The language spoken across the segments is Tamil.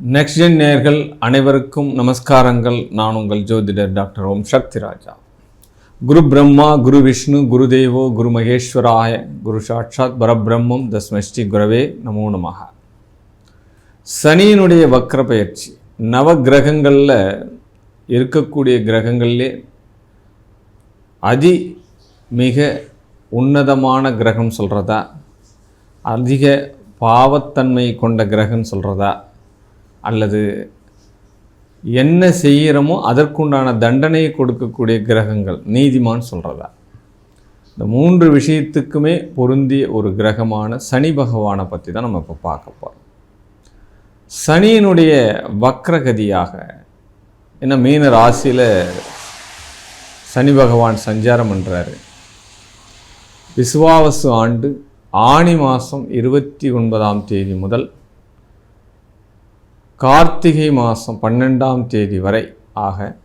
நெக்ஸ்ட் ஜென் நேர்கள் அனைவருக்கும் நமஸ்காரங்கள். நான் உங்கள் ஜோதிடர் டாக்டர் ஓம் சக்தி ராஜா குரு பிரம்மா குரு விஷ்ணு குரு தேவோ குரு மகேஸ்வராய குரு சாட்சாத் பரபிரம்மம் தஸ்மஷ்டி குரவே நமோ நமக. சனியினுடைய வக்ர பயிற்சி. நவ கிரகங்களில் இருக்கக்கூடிய கிரகங்கள்லே அதி மிக உன்னதமான கிரகம் சொல்கிறதா அதிக பாவத்தன்மை கொண்ட கிரகம் சொல்கிறதா அல்லது என்ன செய்கிறோமோ அதற்குண்டான தண்டனையை கொடுக்கக்கூடிய கிரகங்கள். நீதிமான் சொல்கிறதா இந்த மூன்று விஷயத்துக்குமே பொருந்திய ஒரு கிரகமான சனி பகவானை பற்றி தான் நம்ம இப்போ பார்க்க போகிறோம் சனியினுடைய வக்ரகதியாக என்ன மீன ராசியில் சனி பகவான் சஞ்சாரம் பண்ணுறாரு விசுவாவசு ஆண்டு ஆணி மாதம் இருபத்தி ஒன்பதாம் தேதி முதல் கார்த்திகை மாதம் பன்னெண்டாம் தேதி வரை ஆக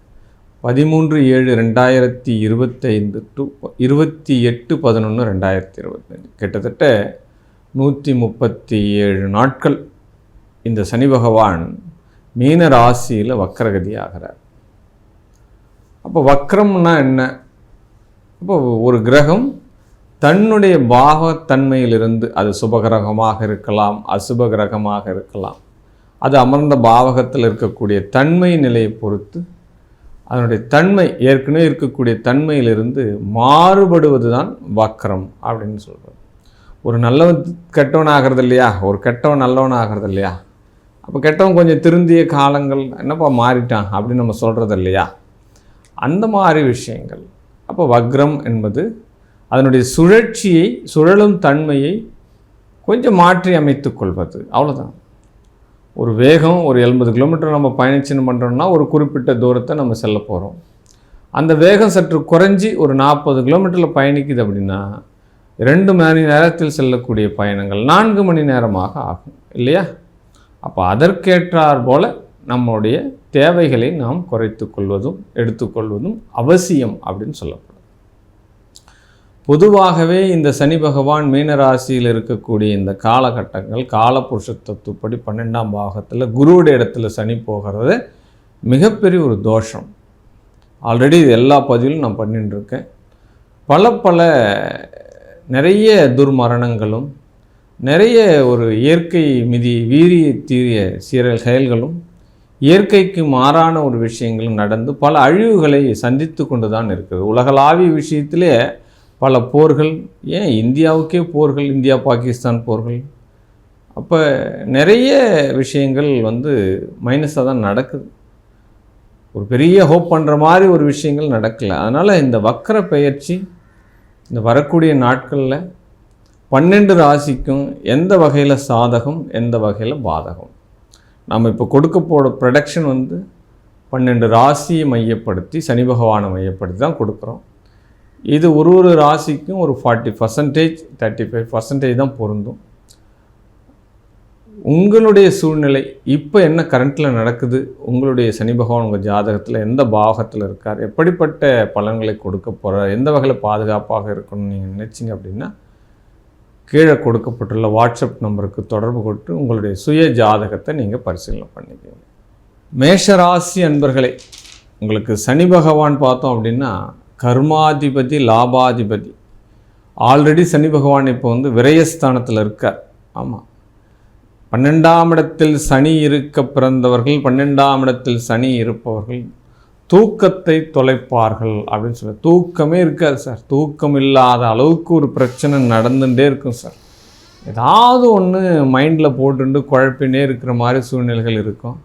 பதிமூன்று ஏழு ரெண்டாயிரத்தி இருபத்தைந்து டு இருபத்தி எட்டு பதினொன்று ரெண்டாயிரத்தி இருபத்தஞ்சு கிட்டத்தட்ட நூற்றி முப்பத்தி ஏழு நாட்கள் இந்த சனி பகவான் மீன ராசியில் வக்கரகதி ஆகிறார் அப்போ வக்ரம்னா என்ன? அப்போ ஒரு கிரகம் தன்னுடைய பாகத்தன்மையிலிருந்து அது சுபகிரகமாக இருக்கலாம் அசுப கிரகமாக இருக்கலாம். அது அமர்ந்த பாவகத்தில் இருக்கக்கூடிய தன்மை நிலையை பொறுத்து அதனுடைய தன்மை ஏற்கனவே இருக்கக்கூடிய தன்மையிலிருந்து மாறுபடுவது தான் வக்ரம் அப்படின்னு சொல்கிறது ஒரு நல்லவன் கெட்டவன் ஆகிறது இல்லையா? ஒரு கெட்டவன் நல்லவன் ஆகிறது இல்லையா? அப்போ கெட்டவன் கொஞ்சம் திருந்திய காலங்கள் என்னப்பா மாறிட்டான் அப்படின்னு நம்ம சொல்கிறது இல்லையா? அந்த மாதிரி விஷயங்கள். அப்போ வக்ரம் என்பது அதனுடைய சுழற்சியை சுழலும் தன்மையை கொஞ்சம் மாற்றி அமைத்து கொள்வது. அவ்வளோதான் ஒரு வேகம் ஒரு எண்பது கிலோமீட்டர் நம்ம பயணிச்சுன்னு பண்ணுறோம்னா ஒரு குறிப்பிட்ட தூரத்தை நம்ம செல்ல போகிறோம் அந்த வேகம் சற்று குறைஞ்சி ஒரு நாற்பது கிலோமீட்டரில் பயணிக்குது அப்படின்னா ரெண்டு மணி நேரத்தில் செல்லக்கூடிய பயணங்கள் நான்கு மணி நேரமாக ஆகும் இல்லையா? அப்போ அதற்கேற்றார் போல் நம்முடைய தேவைகளை நாம் குறைத்து கொள்வதும் எடுத்துக்கொள்வதும் அவசியம் அப்படின்னு சொல்லப்படும். பொதுவாகவே இந்த சனி பகவான் மீனராசியில் இருக்கக்கூடிய இந்த காலகட்டங்கள் காலபுருஷ தத்துவப்படி பன்னெண்டாம் பாகத்தில் குருவுடைய இடத்துல சனி போகிறது மிகப்பெரிய ஒரு தோஷம். ஆல்ரெடி இது எல்லா பதிவிலும் நான் பண்ணிட்டுருக்கேன். பல பல நிறைய துர்மரணங்களும் நிறைய ஒரு இயற்கை மிதி வீரிய தீரிய சீரல் செயல்களும் இயற்கைக்கு மாறான ஒரு விஷயங்களும் நடந்து பல அழிவுகளை சந்தித்து கொண்டு தான் இருக்குது. உலகளாவிய விஷயத்திலே பல போர்கள் ஏன் இந்தியாவுக்கே போர்கள் இந்தியா பாகிஸ்தான் போர்கள்? அப்போ நிறைய விஷயங்கள் வந்து மைனஸாக தான் நடக்குது. ஒரு பெரிய ஹோப் பண்ணுற மாதிரி ஒரு விஷயங்கள் நடக்கலை. அதனால் இந்த வக்கர பெயர்ச்சி இந்த வரக்கூடிய நாட்களில் பன்னெண்டு ராசிக்கும் எந்த வகையில் சாதகம் எந்த வகையில் பாதகம்? நம்ம இப்போ கொடுக்க போகிற ப்ரொடக்ஷன் வந்து பன்னெண்டு ராசியை மையப்படுத்தி சனி பகவானை மையப்படுத்தி தான் கொடுக்குறோம். இது ஒரு ஒரு ராசிக்கும் ஒரு forty percentage thirty five percentage தான் பொருந்தும். உங்களுடைய சூழ்நிலை இப்போ என்ன கரண்ட்டில் நடக்குது? உங்களுடைய சனி பகவான் உங்கள் ஜாதகத்தில் எந்த பாகத்தில் இருக்கார்? எப்படிப்பட்ட பலன்களை கொடுக்க போகிறார் எந்த வகையில் பாதுகாப்பாக இருக்கணும்னு நீங்கள் நினச்சிங்க அப்படின்னா கீழே கொடுக்கப்பட்டுள்ள வாட்ஸ்அப் நம்பருக்கு தொடர்பு கொண்டு உங்களுடைய சுய ஜாதகத்தை நீங்கள் பரிசீலனை பண்ணிக்கோங்க. மேஷராசி அன்பர்களே உங்களுக்கு சனி பகவான் பார்த்தோம் அப்படின்னா கர்மாதிபதி லாபாதிபதி. ஆல்ரெடி சனி பகவான் இப்போ வந்து விரயஸ்தானத்தில் இருக்கார். ஆமாம் பன்னெண்டாம் இடத்தில் சனி இருக்க பிறந்தவர்கள் பன்னெண்டாம் இடத்தில் சனி இருப்பவர்கள் தூக்கத்தை தொலைப்பார்கள் அப்படின்னு சொல்லி தூக்கமே இருக்காது சார். தூக்கம் இல்லாத அளவுக்கு ஒரு பிரச்சனை நடந்துகிட்டே இருக்கும் சார். ஏதாவது ஒன்று மைண்டில் போட்டுட்டு குழப்பினே இருக்கிற மாதிரி சூழ்நிலைகள் இருக்கும்.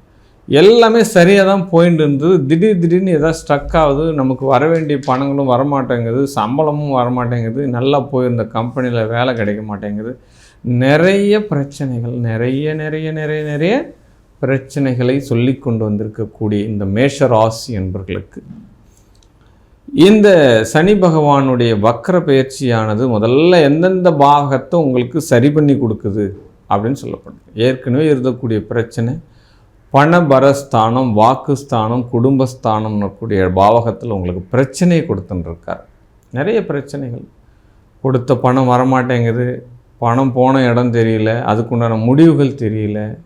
எல்லாமே சரியாக தான் போயிட்டு இருந்தது திடீர் திடீர்னு எதாவது ஸ்ட்ரக் ஆகுது. நமக்கு வர வேண்டிய பணங்களும் வரமாட்டேங்குது. சம்பளமும் வரமாட்டேங்குது. நல்லா போயிருந்த கம்பெனியில் வேலை கிடைக்க மாட்டேங்குது. நிறைய பிரச்சனைகள் நிறைய நிறைய நிறைய நிறைய பிரச்சனைகளை சொல்லி கொண்டு வந்திருக்கக்கூடிய இந்த மேஷ ராசி என்பர்களுக்கு. இந்த சனி பகவானுடைய வக்கர பயிற்சியானது முதல்ல எந்தெந்த பாகத்தை உங்களுக்கு சரி பண்ணி கொடுக்குது அப்படின்னு சொல்லப்படுது ஏற்கனவே இருந்தக்கூடிய பிரச்சனை பணபரஸ்தானம் வாக்குஸ்தானம் குடும்பஸ்தானம்னு கூடிய பாவகத்தில் உங்களுக்கு பிரச்சனையை கொடுத்துட்டுருக்கார் நிறைய பிரச்சனைகள். கொடுத்த பணம் வரமாட்டேங்குது. பணம் போன இடம் தெரியல. அதுக்குண்டான முடிவுகள் தெரியல.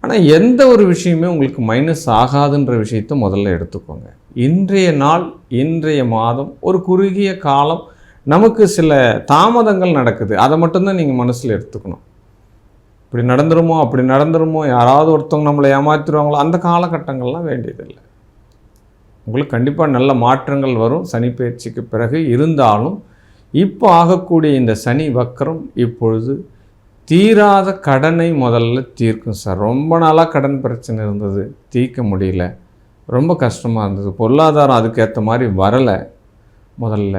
ஆனால் எந்த ஒரு விஷயமே உங்களுக்கு மைனஸ் ஆகாதுன்ற விஷயத்தை முதல்ல எடுத்துக்கோங்க. இன்றைய நாள் இன்றைய மாதம் ஒரு குறுகிய காலம் நமக்கு சில தாமதங்கள் நடக்குது. அதை மட்டும்தான் நீங்கள் மனசில் எடுத்துக்கணும். இப்படி நடந்துருமோ அப்படி நடந்துருமோ யாராவது ஒருத்தவங்க நம்மளை ஏமாற்றிடுவாங்களோ அந்த காலகட்டங்கள்லாம் வேண்டியதில்லை. உங்களுக்கு கண்டிப்பாக நல்ல மாற்றங்கள் வரும். சனி பயிற்சிக்கு பிறகு இருந்தாலும் இப்போ ஆகக்கூடிய இந்த சனி வக்கரம் இப்பொழுது தீராத கடனை முதல்ல தீர்க்கும் சார். ரொம்ப நாளாக கடன் பிரச்சனை இருந்தது தீர்க்க முடியல. ரொம்ப கஷ்டமாக இருந்தது. பொருளாதாரம் அதுக்கேற்ற மாதிரி வரலை முதல்ல.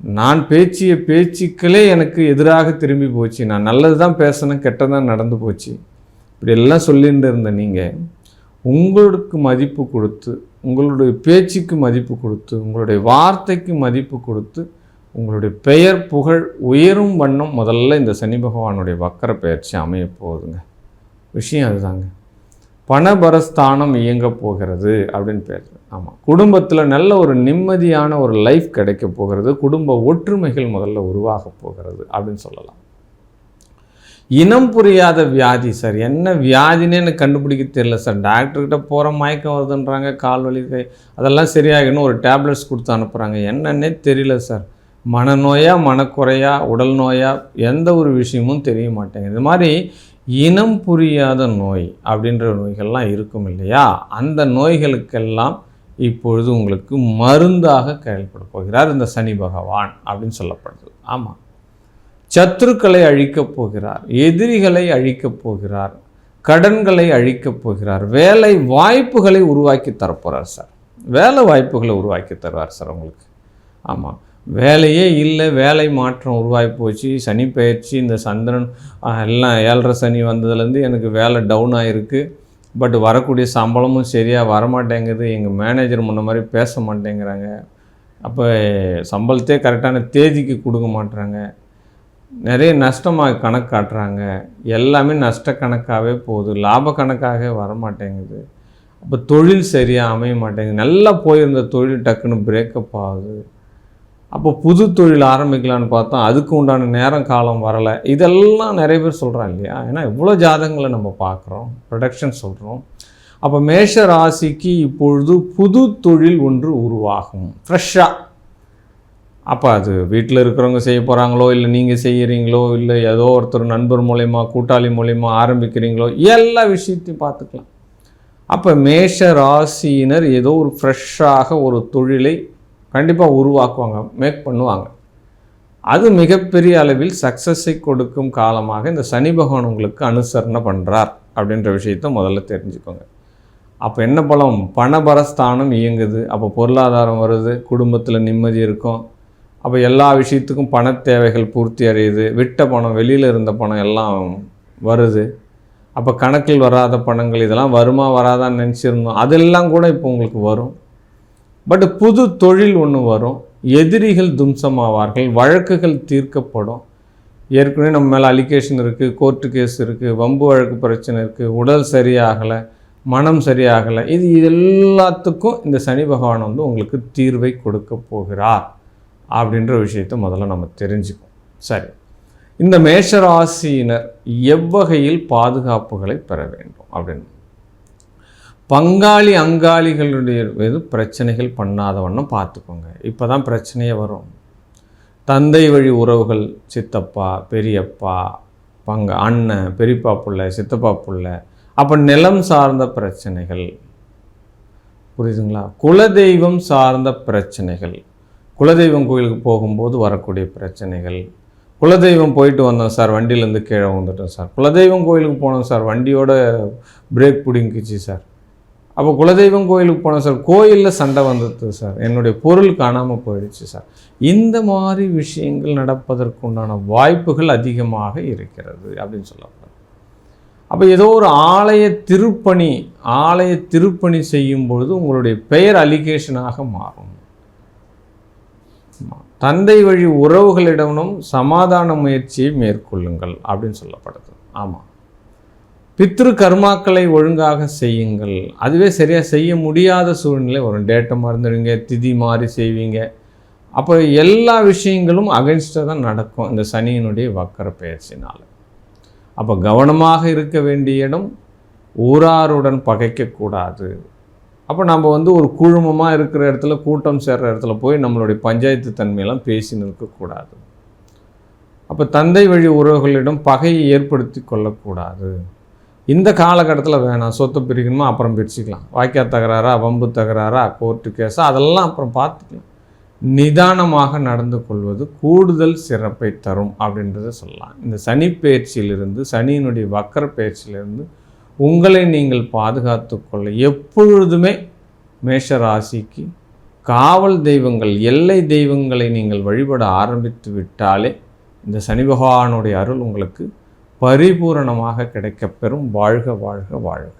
நான் பேச்சிய பேச்சுக்களே எனக்கு எதிராக திரும்பி போச்சு. நான் நல்லது தான் பேசினேன் கெட்டதான் நடந்து போச்சு. இப்படியெல்லாம் சொல்லிட்டு இருந்த நீங்கள் உங்களுக்கு மதிப்பு கொடுத்து உங்களுடைய பேச்சுக்கு மதிப்பு கொடுத்து உங்களுடைய வார்த்தைக்கு மதிப்பு கொடுத்து உங்களுடைய பெயர் புகழ் உயரும் வண்ணம் முதல்ல இந்த சனி பகவானுடைய வக்கர பயிற்சி அமைய போகுதுங்க. விஷயம் அதுதாங்க. பணபரஸ்தானம் இயங்க போகிறது அப்படின்னு பேர். ஆமாம் குடும்பத்தில் நல்ல ஒரு நிம்மதியான ஒரு லைஃப் கிடைக்க போகிறது. குடும்ப ஒற்றுமைகள் முதல்ல உருவாக போகிறது அப்படின்னு சொல்லலாம். இனம் புரியாத வியாதி சார் என்ன வியாதினே எனக்கு கண்டுபிடிக்க தெரியல சார் டாக்டர்கிட்ட போகிற மயக்கம் வருதுன்றாங்க கால் வலி அதெல்லாம் சரியாகணும் ஒரு டேப்லெட்ஸ் கொடுத்து அனுப்புகிறாங்க என்னன்னே தெரியல சார் மனநோயா மனக்குறையா உடல் நோயா எந்த ஒரு விஷயமும் தெரிய மாட்டேங்குது. இது மாதிரி இனம் புரியாத நோய் அப்படின்ற நோய்கள்லாம் இருக்கும் இல்லையா? அந்த நோய்களுக்கெல்லாம் இப்பொழுது உங்களுக்கு மருந்தாக செயல்பட போகிறார் இந்த சனி பகவான் அப்படின்னு சொல்லப்படுது. ஆமாம் சத்துருக்களை அழிக்கப் போகிறார் எதிரிகளை அழிக்கப் போகிறார் கடன்களை அழிக்கப் போகிறார் வேலை வாய்ப்புகளை உருவாக்கி தரப்போகிறார் சார். வேலை வாய்ப்புகளை உருவாக்கி தருவார் சார் உங்களுக்கு. ஆமாம் வேலையே இல்லை வேலை மாற்றம் உருவாகி போச்சு. சனி பயிற்சி இந்த சந்திரன் எல்லாம் ஏழரை சனி வந்ததுலேருந்து எனக்கு வேலை டவுன் ஆகிருக்கு பட் வரக்கூடிய சம்பளமும் சரியாக வரமாட்டேங்குது. எங்கள் மேனேஜர் முன்ன மாதிரி பேச மாட்டேங்கிறாங்க. அப்போ சம்பளத்தே கரெக்டான தேதிக்கு கொடுக்க மாட்டுறாங்க நிறைய நஷ்டமாக கணக்கு காட்டுறாங்க. எல்லாமே நஷ்ட கணக்காகவே போகுது. லாப கணக்காகவே வர மாட்டேங்குது அப்போ தொழில் சரியாக அமைய மாட்டேங்குது. நல்லா போயிருந்த தொழில் டக்குன்னு பிரேக்கப் ஆகுது. அப்போ புது தொழில் ஆரம்பிக்கலான்னு பார்த்தா அதுக்கு உண்டான நேரம் காலம் வரலை. இதெல்லாம் நிறைய பேர் சொல்கிறாங்க இல்லையா? ஏன்னா இவ்வளோ ஜாதகங்களை நம்ம பார்க்குறோம் ப்ரொடக்ஷன் சொல்கிறோம் அப்போ மேஷ ராசிக்கு இப்பொழுது புது தொழில் ஒன்று உருவாகும். ஃப்ரெஷ்ஷாக அப்போ அது வீட்டில் இருக்கிறவங்க செய்ய போகிறாங்களோ இல்லை நீங்கள் செய்கிறீங்களோ இல்லை ஏதோ ஒருத்தர் நண்பர் மூலயமா கூட்டாளி மூலயமா ஆரம்பிக்கிறீங்களோ எல்லா விஷயத்தையும் பார்த்துக்கலாம். அப்போ மேஷ ராசியினர் ஏதோ ஒரு ஃப்ரெஷ்ஷாக ஒரு தொழிலை கண்டிப்பாக உருவாக்குவாங்க மேக் பண்ணுவாங்க. அது மிகப்பெரிய அளவில் சக்ஸஸை கொடுக்கும் காலமாக இந்த சனி பகவான் உங்களுக்கு அனுசரணை பண்ணுறார் அப்படின்ற விஷயத்தை முதல்ல தெரிஞ்சுக்கோங்க. அப்போ என்ன பலம்? பணபரஸ்தானம் இயங்குது. அப்போ பொருளாதாரம் வருது குடும்பத்தில் நிம்மதி இருக்கும். அப்போ எல்லா விஷயத்துக்கும் பண தேவைகள் பூர்த்தி அடையுது. விட்ட பணம் வெளியில் இருந்த பணம் எல்லாம் வருது. அப்போ கணக்கில் வராத பணங்கள் இதெல்லாம் வருமா வராதான்னு நினச்சிருந்தோம். அதெல்லாம் கூட இப்போ உங்களுக்கு வரும். பட் புது தொழில் ஒன்று வரும். எதிரிகள் தும்சமாவார்கள். வழக்குகள் தீர்க்கப்படும். ஏற்கனவே நம்ம மேலே அலிகேஷன் இருக்குது கோர்ட்டு கேஸ் இருக்குது வம்பு வழக்கு பிரச்சனை இருக்குது உடல் சரியாகலை மனம் சரியாகலை. இது எல்லாத்துக்கும் இந்த சனி பகவான் வந்து உங்களுக்கு தீர்வை கொடுக்க போகிறார் அப்படின்ற விஷயத்தை முதல்ல நம்ம தெரிஞ்சுக்கோம் சரி. இந்த மேஷராசியினர் எவ்வகையில் பாதுகாப்புகளை பெற வேண்டும் அப்படின்னு. பங்காளி அங்காளிகளுடைய இது பிரச்சனைகள் பண்ணாத வண்ணம் பார்த்துக்கோங்க. இப்போ தான் பிரச்சனையே வரும். தந்தை வழி உறவுகள் சித்தப்பா பெரியப்பா பங்க அண்ணன் பெரியப்பா பிள்ளை சித்தப்பா பிள்ளை அப்போ நிலம் சார்ந்த பிரச்சனைகள். புரியுதுங்களா? குலதெய்வம் சார்ந்த பிரச்சனைகள். குலதெய்வம் கோயிலுக்கு போகும்போது வரக்கூடிய பிரச்சனைகள். குலதெய்வம் போயிட்டு வந்தோம் சார் வண்டியிலேருந்து கீழே வந்துட்டோம் சார். குலதெய்வம் கோயிலுக்கு போனோம் சார் வண்டியோட பிரேக் பிடிங்கிச்சு சார். அப்போ குலதெய்வம் கோயிலுக்கு போனோம் சார். கோயிலில் சண்டை வந்தது சார். என்னுடைய பொருள் காணாமல் போயிடுச்சு சார். இந்த மாதிரி விஷயங்கள் நடப்பதற்கு உண்டான வாய்ப்புகள் அதிகமாக இருக்கிறது அப்படின்னு சொல்லப்படுது அப்போ ஏதோ ஒரு ஆலய திருப்பணி ஆலய திருப்பணி செய்யும் பொழுது உங்களுடைய பெயர் அலிகேஷனாக மாறும். தந்தை வழி உறவுகளிடமும் சமாதான முயற்சியை மேற்கொள்ளுங்கள் அப்படின்னு சொல்லப்படுது. ஆமாம் பித்ரு கர்மாக்களை ஒழுங்காக செய்யுங்கள். அதுவே சரியாக செய்ய முடியாத சூழ்நிலை வரும். டேட்டை மறந்துடுவீங்க திதி மாறி செய்வீங்க. அப்போ எல்லா விஷயங்களும் அகைன்ஸ்டாக தான் நடக்கும். இந்த சனியினுடைய வக்கர பயிற்சினால் அப்போ கவனமாக இருக்க வேண்டிய இடம் ஊராருடன் பகைக்கக்கூடாது. அப்போ நம்ம வந்து ஒரு குழுமமாக இருக்கிற இடத்துல கூட்டம் சேர்கிற இடத்துல போய் நம்மளுடைய பஞ்சாயத்து தன்மையெல்லாம் பேசி நிற்கக்கூடாது. அப்போ தந்தை வழி உறவுகளிடம் பகையை ஏற்படுத்தி கொள்ளக்கூடாது. இந்த காலகட்டத்தில் வேணாம். சொத்தை பிரிக்கணுமா? அப்புறம் பிரிச்சுக்கலாம். வாய்க்கா தகராறா? வம்பு தகராறா? கோர்ட்டு கேஸா அதெல்லாம் அப்புறம் பார்த்துக்கலாம். நிதானமாக நடந்து கொள்வது கூடுதல் சிறப்பை தரும் அப்படின்றத சொல்லலாம். இந்த சனி பயிற்சியிலிருந்து சனியினுடைய வக்கர பயிற்சியிலிருந்து உங்களை நீங்கள் பாதுகாத்து கொள்ள எப்பொழுதுமே மேஷ ராசிக்கு காவல் தெய்வங்கள் எல்லை தெய்வங்களை நீங்கள் வழிபட ஆரம்பித்து விட்டாலே இந்த சனி பகவானுடைய அருள் உங்களுக்கு பரிபூரணமாக கிடைக்கப்பெறும். வாழ்க வாழ்க வாழ்க.